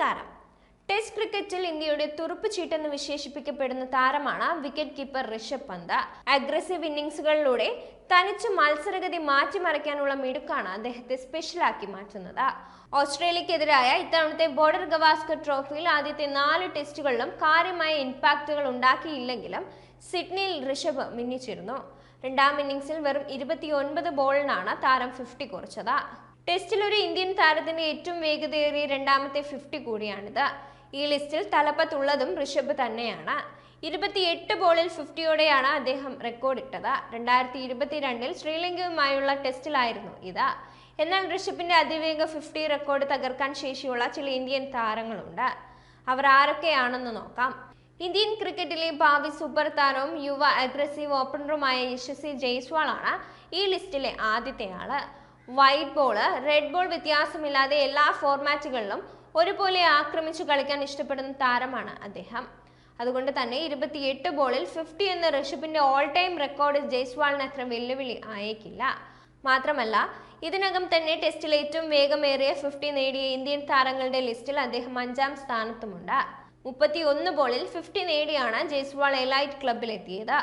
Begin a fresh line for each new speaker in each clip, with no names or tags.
നമസ്കാരം. ടെസ്റ്റ് ക്രിക്കറ്റിൽ ഇന്ത്യയുടെ തുറുപ്പ് ചീട്ടെന്ന് വിശേഷിപ്പിക്കപ്പെടുന്ന താരമാണ് wicket keeper Rishabh Pant. Aggressive ഇന്നിംഗ്സുകളിലൂടെ തനിച്ച് മത്സരഗതി മാറ്റിമറിക്കാനുള്ള മിടുക്കാണ് അദ്ദേഹത്തെ സ്പെഷ്യലാക്കി മാറ്റുന്നത്. ഓസ്ട്രേലിയക്കെതിരായ ഇത്തവണത്തെ ബോർഡർ ഗവാസ്കർ ട്രോഫിയിൽ ആദ്യത്തെ നാല് ടെസ്റ്റുകളിലും കാര്യമായ ഇമ്പാക്റ്റുകൾ ഉണ്ടാക്കിയില്ലെങ്കിലും സിഡ്നിയിൽ ഋഷഭ് മിന്നിച്ചിരുന്നു. രണ്ടാം ഇന്നിംഗ്സിൽ വെറും ഇരുപത്തിയൊൻപത് ബോളിനാണ് താരം ഫിഫ്റ്റി കുറിച്ചത്. ടെസ്റ്റിൽ ഒരു ഇന്ത്യൻ താരത്തിന്റെ ഏറ്റവും വേഗതയേറിയ രണ്ടാമത്തെ ഫിഫ്റ്റി കൂടിയാണിത്. ഈ ലിസ്റ്റിൽ തലപ്പത്തുള്ളതും ഋഷഭ് തന്നെയാണ്. ഇരുപത്തിയെട്ട് ബോളിൽ ഫിഫ്റ്റിയോടെയാണ് അദ്ദേഹം റെക്കോർഡിട്ടത്. രണ്ടായിരത്തി ഇരുപത്തിരണ്ടിൽ ശ്രീലങ്കയുമായുള്ള ടെസ്റ്റിലായിരുന്നു ഇത്. എന്നാൽ ഋഷഭിന്റെ അതിവേഗ ഫിഫ്റ്റി റെക്കോർഡ് തകർക്കാൻ ശേഷിയുള്ള ചില ഇന്ത്യൻ താരങ്ങളുണ്ട്. അവർ ആരൊക്കെയാണെന്ന് നോക്കാം. ഇന്ത്യൻ ക്രിക്കറ്റിലെ ഭാവി സൂപ്പർ താരവും യുവ അഗ്രസീവ് ഓപ്പണറുമായ യശസ്വി ജയ്സ്വാളാണ് ഈ ലിസ്റ്റിലെ ആദ്യത്തെ ആൾ വൈറ്റ് ബോൾ റെഡ് ബോൾ വ്യത്യാസമില്ലാതെ എല്ലാ ഫോർമാറ്റുകളിലും ഒരുപോലെ ആക്രമിച്ചു കളിക്കാൻ ഇഷ്ടപ്പെടുന്ന താരമാണ് അദ്ദേഹം. അതുകൊണ്ട് തന്നെ ഇരുപത്തിയെട്ട് ബോളിൽ ഫിഫ്റ്റി എന്ന ഋഷഭിന്റെ ഓൾ ടൈം റെക്കോർഡ് ജയ്സ്വാളിന് അത്ര വെല്ലുവിളി ആയേക്കില്ല. മാത്രമല്ല ഇതിനകം തന്നെ ടെസ്റ്റിൽ ഏറ്റവും വേഗമേറിയ ഫിഫ്റ്റി നേടിയ ഇന്ത്യൻ താരങ്ങളുടെ ലിസ്റ്റിൽ അദ്ദേഹം അഞ്ചാം സ്ഥാനത്തുമുണ്ട്. മുപ്പത്തി ഒന്ന് ബോളിൽ ഫിഫ്റ്റി നേടിയാണ് ജയ്സ്വാൾ എലൈറ്റ് ക്ലബിലെത്തിയത്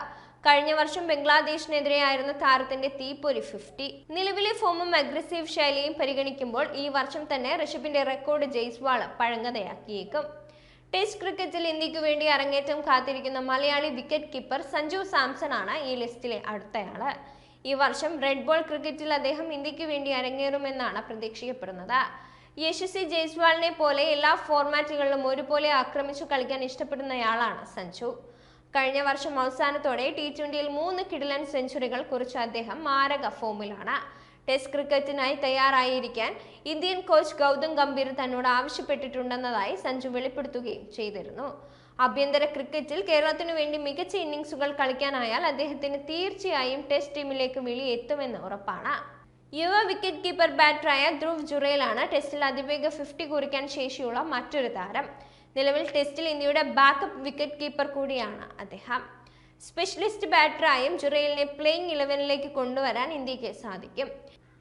കഴിഞ്ഞ വർഷം ബംഗ്ലാദേശിനെതിരെയായിരുന്ന താരത്തിന്റെ തീപ്പൊരി ഫിഫ്റ്റി നിലവിലെ ഫോമും അഗ്രസീവ് ശൈലിയും പരിഗണിക്കുമ്പോൾ ഈ വർഷം തന്നെ ഋഷഭിന്റെ റെക്കോർഡ് ജയ്സ്വാൾ പഴങ്കതയാക്കിയേക്കും ടെസ്റ്റ് ക്രിക്കറ്റിൽ ഇന്ത്യയ്ക്ക് വേണ്ടി അരങ്ങേറ്റം കാത്തിരിക്കുന്ന മലയാളി വിക്കറ്റ് കീപ്പർ സഞ്ജു സാംസൺ ആണ് ഈ ലിസ്റ്റിലെ അടുത്തയാൾ. ഈ വർഷം റെഡ് ബോൾ ക്രിക്കറ്റിൽ അദ്ദേഹം ഇന്ത്യയ്ക്ക് വേണ്ടി അരങ്ങേറുമെന്നാണ് പ്രതീക്ഷിക്കപ്പെടുന്നത്. യശസ്വി ജയ്സ്വാളിനെ പോലെ എല്ലാ ഫോർമാറ്റുകളിലും ഒരുപോലെ ആക്രമിച്ചു കളിക്കാൻ ഇഷ്ടപ്പെടുന്നയാളാണ് സഞ്ജു. കഴിഞ്ഞ വർഷം അവസാനത്തോടെ ടി ട്വന്റിയിൽ മൂന്ന് കിടിലൻ സെഞ്ചുറികൾ കുറിച്ച അദ്ദേഹം മാരക ഫോമിലാണ്. ടെസ്റ്റ് ക്രിക്കറ്റിനായി തയ്യാറായിരിക്കാൻ ഇന്ത്യൻ കോച്ച് ഗൗതം ഗംഭീർ തന്നോട് ആവശ്യപ്പെട്ടിട്ടുണ്ടെന്നതായി സഞ്ജു വെളിപ്പെടുത്തുകയും ചെയ്തിരുന്നു. ആഭ്യന്തര ക്രിക്കറ്റിൽ കേരളത്തിനു വേണ്ടി മികച്ച ഇന്നിംഗ്സുകൾ കളിക്കാനായാൽ അദ്ദേഹത്തിന് തീർച്ചയായും ടെസ്റ്റ് ടീമിലേക്ക് വിളി എത്തുമെന്ന് ഉറപ്പാണ്. യുവ വിക്കറ്റ് കീപ്പർ ബാറ്ററായ ധ്രുവ് ജുറേലാണ് ടെസ്റ്റിൽ അതിവേഗ ഫിഫ്റ്റി കുറിക്കാൻ ശേഷിയുള്ള മറ്റൊരു താരം. നിലവിൽ ടെസ്റ്റിൽ ഇന്ത്യയുടെ ബാക്കപ്പ് വിക്കറ്റ് കീപ്പർ കൂടിയാണ് അദ്ദേഹം. സ്പെഷ്യലിസ്റ്റ് ബാറ്ററായും ജുറേലിനെ പ്ലേയിങ് ഇലവനിലേക്ക് കൊണ്ടുവരാൻ ഇന്ത്യയ്ക്ക് സാധിക്കും.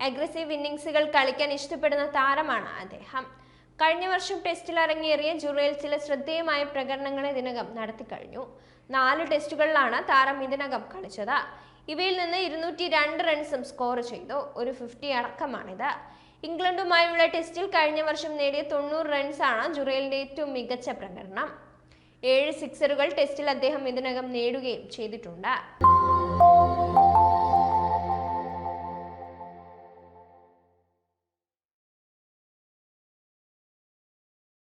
അഗ്രസീവ് ഇന്നിങ്സുകൾ കളിക്കാൻ ഇഷ്ടപ്പെടുന്ന താരമാണ് അദ്ദേഹം. കഴിഞ്ഞ വർഷം ടെസ്റ്റിൽ ഇറങ്ങിയേറിയ ജുറേൽ ചില ശ്രദ്ധേയമായ പ്രകടനങ്ങൾ ഇതിനകം നടത്തിക്കഴിഞ്ഞു നാല് ടെസ്റ്റുകളിലാണ് താരം ഇതിനകം കളിച്ചത്. ഇവയിൽ നിന്ന് ഇരുന്നൂറ്റി രണ്ട് റൺസും സ്കോർ ചെയ്തു. ഒരു ഫിഫ്റ്റി അടക്കമാണിത്. ഇംഗ്ലണ്ടുമായുള്ള ടെസ്റ്റിൽ കഴിഞ്ഞ വർഷം നേടിയ തൊണ്ണൂറ് റൺസാണ് ജുറേലിന്റെ ഏറ്റവും മികച്ച പ്രകടനം. ഏഴ് സിക്സറുകൾ ടെസ്റ്റിൽ അദ്ദേഹം ഇതിനകം നേടുകയും ചെയ്തിട്ടുണ്ട്.